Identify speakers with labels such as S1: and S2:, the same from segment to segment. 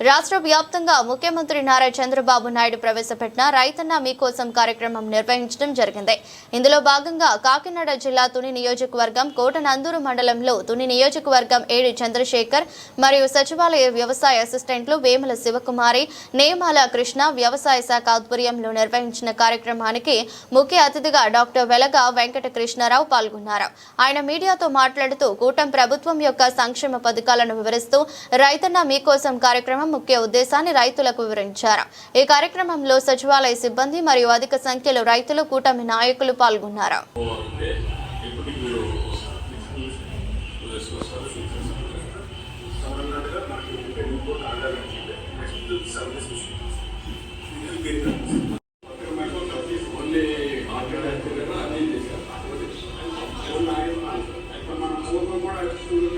S1: రాష్ట్ర వ్యాప్తంగా ముఖ్యమంత్రి నారా చంద్రబాబు నాయుడు ప్రవేశపెట్టిన రైతన్న మీకోసం కార్యక్రమం నిర్వహించడం జరిగింది. ఇందులో భాగంగా కాకినాడ జిల్లా తుని నియోజకవర్గం కోటనందూరు మండలంలో తుని నియోజకవర్గం ఏడి చంద్రశేఖర్ మరియు సచివాలయ వ్యవసాయ అసిస్టెంట్లు వేముల శివకుమారి నేమాల కృష్ణ వ్యవసాయ శాఖ ఆధ్వర్యంలో నిర్వహించిన కార్యక్రమానికి ముఖ్య అతిథిగా డాక్టర్ వెలగ వెంకట కృష్ణారావు పాల్గొన్నారు. ఆయన మీడియాతో మాట్లాడుతూ కూటమి ప్రభుత్వం యొక్క సంక్షేమ పథకాలను వివరిస్తూ రైతన్న మీకోసం కార్యక్రమం ముఖ్య ఉద్దేశాన్ని రైతులకు వివరించారు. ఈ కార్యక్రమంలో సచివాలయ సిబ్బంది మరియు అధిక సంఖ్యలో రైతులు కూటమి నాయకులు పాల్గొన్నారు.
S2: అంటే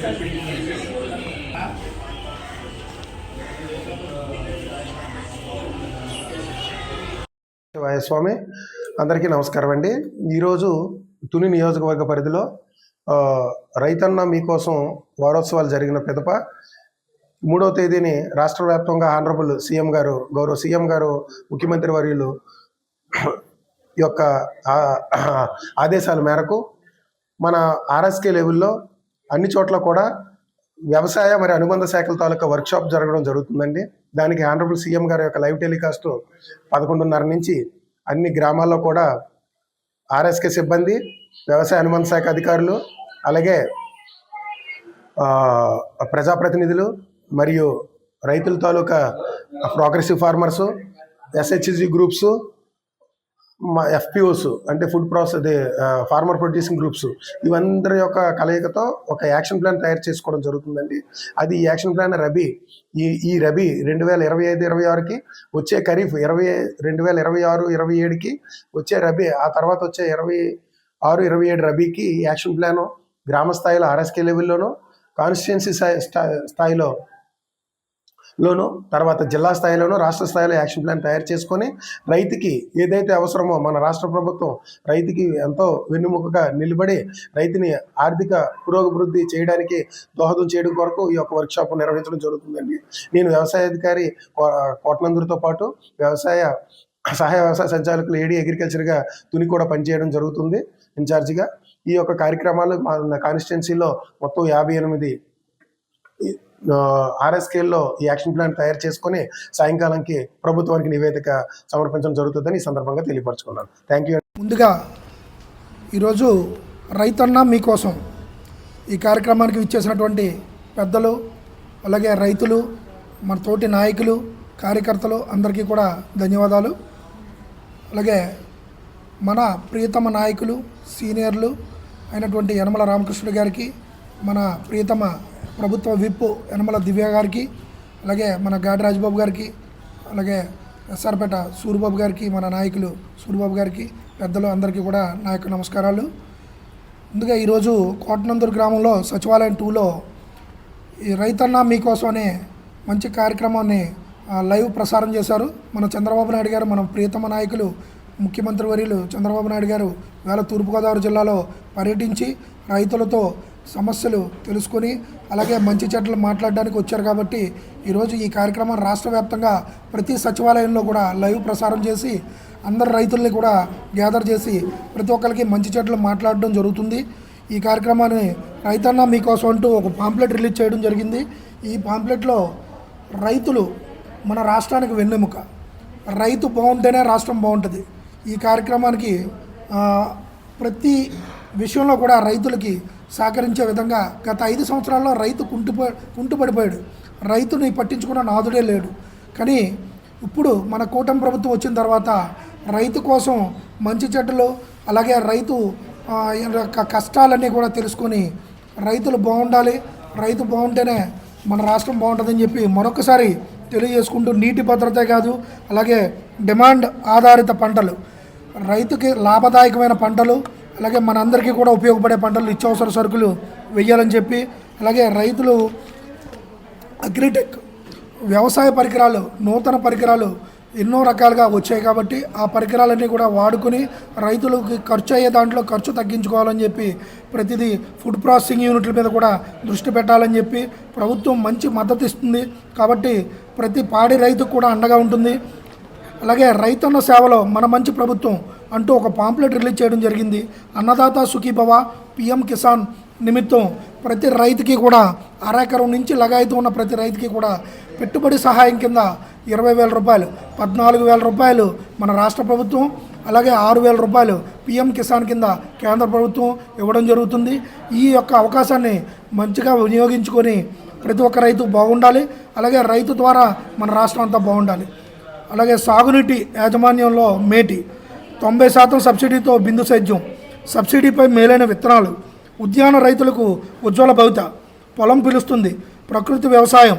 S3: శివాయస్వామి స్వామి అందరికీ నమస్కారం అండి. ఈరోజు తుని నియోజకవర్గ పరిధిలో రైతన్న మీకోసం వారోత్సవాలు జరిగిన పిదప మూడవ తేదీని రాష్ట్ర వ్యాప్తంగా ఆనరబుల్ సీఎం గారు గౌరవ సీఎం గారు ముఖ్యమంత్రి వర్యులు యొక్క ఆదేశాల మేరకు మన ఆర్ఎస్కే లెవెల్లో అన్ని చోట్ల కూడా వ్యవసాయ మరియు అనుబంధ శాఖల తాలూకా వర్క్షాప్ జరగడం జరుగుతుందండి. దానికి ఆనరబుల్ సీఎం గారి యొక్క లైవ్ టెలికాస్ట్ పదకొండున్నర నుంచి అన్ని గ్రామాల్లో కూడా ఆర్ఎస్కే సిబ్బంది వ్యవసాయ అనుబంధ శాఖ అధికారులు అలాగే ప్రజాప్రతినిధులు మరియు రైతుల తాలూకా ప్రోగ్రెసివ్ ఫార్మర్సు ఎస్హెచ్జి గ్రూప్స్ మా ఎఫ్పిఓస్ అంటే food process farmer producing groups ఇవందరి యొక్క కలయికతో ఒక యాక్షన్ ప్లాన్ తయారు చేసుకోవడం జరుగుతుందండి. అది ఈ యాక్షన్ ప్లాన్ రబీ ఈ ఈ రబీ రెండు వేల ఇరవై ఐదు ఇరవై ఆరుకి వచ్చే ఖరీఫ్ ఇరవై రెండు వేల ఇరవై ఆరు ఇరవై ఏడుకి వచ్చే రబీ ఆ తర్వాత వచ్చే ఇరవై ఆరు ఇరవై ఏడు రబీకి యాక్షన్ ప్లాను గ్రామ స్థాయిలో ఆర్ఎస్కే లెవెల్లోనూ కాన్స్టిట్యున్సీ స్థాయిలో లోను తర్వాత జిల్లా స్థాయిలోను రాష్ట్ర స్థాయిలో యాక్షన్ ప్లాన్ తయారు చేసుకొని రైతుకి ఏదైతే అవసరమో మన రాష్ట్ర ప్రభుత్వం రైతుకి ఎంతో వెన్నుముకగా నిలబడి రైతుని ఆర్థిక పురోభివృద్ధి చేయడానికి దోహదం చేయడం కొరకు ఈ యొక్క వర్క్షాప్ నిర్వహించడం జరుగుతుందండి. నేను వ్యవసాయ అధికారి కో- పాటు వ్యవసాయ సహాయ వ్యవసాయ సంచాలకులు ఏడీ అగ్రికల్చర్గా తుని కూడా పనిచేయడం జరుగుతుంది. ఇన్ఛార్జిగా ఈ యొక్క కార్యక్రమాలు మా కాన్స్టిట్యున్సీలో మొత్తం యాభై ఎనిమిది ఆర్ఎస్కేల్లో ఈ యాక్షన్ ప్లాన్ తయారు చేసుకుని సాయంకాలంకి ప్రభుత్వానికి నివేదిక సమర్పించడం జరుగుతుందని ఈ సందర్భంగా తెలియపరచుకున్నాను. థ్యాంక్ యూ
S4: ముందుగా ఈరోజు రైతన్న మీకోసం ఈ కార్యక్రమానికి విచ్చేసినటువంటి పెద్దలు అలాగే రైతులు మన తోటి నాయకులు కార్యకర్తలు అందరికీ కూడా ధన్యవాదాలు. అలాగే మన ప్రియతమ నాయకులు సీనియర్లు అయినటువంటి యనమల రామకృష్ణుడు గారికి మన ప్రియతమ ప్రభుత్వ విప్ యనమల దివ్య గారికి అలాగే మన గాడి రాజబాబు గారికి అలాగే ఎస్ఆర్పేట సూరిబాబు గారికి మన నాయకులు సూరిబాబు గారికి పెద్దలు అందరికీ కూడా నా యొక్క నమస్కారాలు. ముందుగా ఈరోజు కోటనందూరు గ్రామంలో సచివాలయం టూలో ఈ రైతన్న మీకోసం అనే మంచి కార్యక్రమాన్ని ఆ, లైవ్ ప్రసారం చేశారు. మన చంద్రబాబు నాయుడు గారు మన ప్రియతమ నాయకులు ముఖ్యమంత్రి వర్యులు చంద్రబాబు నాయుడు గారు వేళ తూర్పుగోదావరి జిల్లాలో పర్యటించి రైతులతో సమస్యలు తెలుసుకొని అలాగే మంచి చెట్లు మాట్లాడడానికి వచ్చారు కాబట్టి ఈరోజు ఈ కార్యక్రమం రాష్ట్ర వ్యాప్తంగా ప్రతి సచివాలయంలో కూడా లైవ్ ప్రసారం చేసి అందరు రైతుల్ని కూడా గ్యాదర్ చేసి ప్రతి ఒక్కరికి మంచి చెట్లు మాట్లాడడం జరుగుతుంది. ఈ కార్యక్రమాన్ని రైతన్న మీకోసం అంటూ ఒక పాంప్లెట్ రిలీజ్ చేయడం జరిగింది. ఈ పాంప్లెట్లో రైతులు మన రాష్ట్రానికి వెన్నెముక. రైతు బాగుంటేనే రాష్ట్రం బాగుంటుంది. ఈ కార్యక్రమానికి ప్రతి విషయంలో కూడా రైతులకి సహకరించే విధంగా గత ఐదు సంవత్సరాల్లో రైతు కుంటుపో కుంటుపడిపోయాడు. రైతుని పట్టించుకున్న నాదుడే లేడు. కానీ ఇప్పుడు మన కూటమి ప్రభుత్వం వచ్చిన తర్వాత రైతు కోసం మంచి చెడ్డలు అలాగే రైతు యొక్క కష్టాలన్నీ కూడా తెలుసుకొని రైతులు బాగుండాలి. రైతు బాగుంటేనే మన రాష్ట్రం బాగుంటుందని చెప్పి మరొకసారి తెలియజేసుకుంటూ నీటి భద్రతే కాదు అలాగే డిమాండ్ ఆధారిత పంటలు. రైతుకి లాభదాయకమైన పంటలు అలాగే మనందరికీ కూడా ఉపయోగపడే పంటలు నిత్యావసర సరుకులు వెయ్యాలని చెప్పి అలాగే రైతులు అగ్రిటెక్ వ్యవసాయ పరికరాలు నూతన పరికరాలు ఎన్నో రకాలుగా వచ్చాయి కాబట్టి ఆ పరికరాలన్నీ కూడా వాడుకొని రైతులకి ఖర్చు అయ్యే దాంట్లో ఖర్చు తగ్గించుకోవాలని చెప్పి ప్రతిదీ ఫుడ్ ప్రాసెసింగ్ యూనిట్ల మీద కూడా దృష్టి పెట్టాలని చెప్పి ప్రభుత్వం మంచి మద్దతు ఇస్తుంది కాబట్టి ప్రతి పాడి రైతుకు కూడా అండగా ఉంటుంది. అలాగే రైతన్న సేవలో మన మంచి ప్రభుత్వం అంటూ ఒక పాంప్లెట్ రిలీజ్ చేయడం జరిగింది. అన్నదాత సుఖీభవ పిఎం కిసాన్ నిమిత్తం ప్రతి రైతుకి కూడా అరెకరం నుంచి లగాయితూ ఉన్న ప్రతి రైతుకి కూడా పెట్టుబడి సహాయం కింద ఇరవై వేల రూపాయలు పద్నాలుగు వేల రూపాయలు మన రాష్ట్ర ప్రభుత్వం అలాగే ఆరు వేల రూపాయలు పిఎం కిసాన్ కింద కేంద్ర ప్రభుత్వం ఇవ్వడం జరుగుతుంది. ఈ యొక్క అవకాశాన్ని మంచిగా వినియోగించుకొని ప్రతి ఒక్క రైతు బాగుండాలి. అలాగే రైతు ద్వారా మన రాష్ట్రం అంతా బాగుండాలి. అలాగే సాగునీటి యాజమాన్యంలో మేటి తొంభై శాతం సబ్సిడీతో బిందు సేద్యం సబ్సిడీపై మేలైన విత్తనాలు ఉద్యాన రైతులకు ఉజ్వల భవిత పొలం పిలుస్తుంది ప్రకృతి వ్యవసాయం